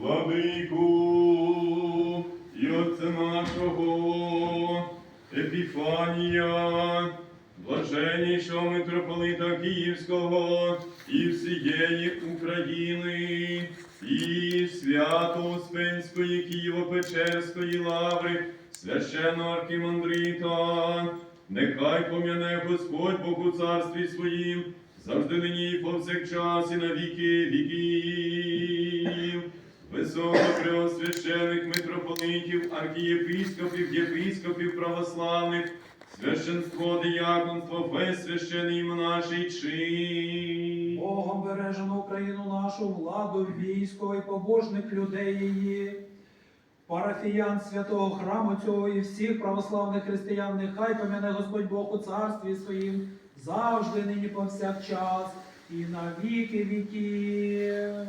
владику і Отця нашого Епіфанія, блаженнішого митрополита Київського і всієї України, і свято Успенської Києво-Печерської лаври, священного архімандрита, нехай пом'яне Господь Бог у царстві своїм, завжди нині і повсякчас і на віки віків. Високопреосвящених митрополитів, архієпископів, єпископів православних, священство, дияконство, весь священий монаший чин. Богом бережено Україну нашу, владу, військо і побожних людей її. Парафіян святого храму цього і всіх православних християн, нехай помяне Господь Бог у царстві своїм, завжди нині повсякчас і на віки віків.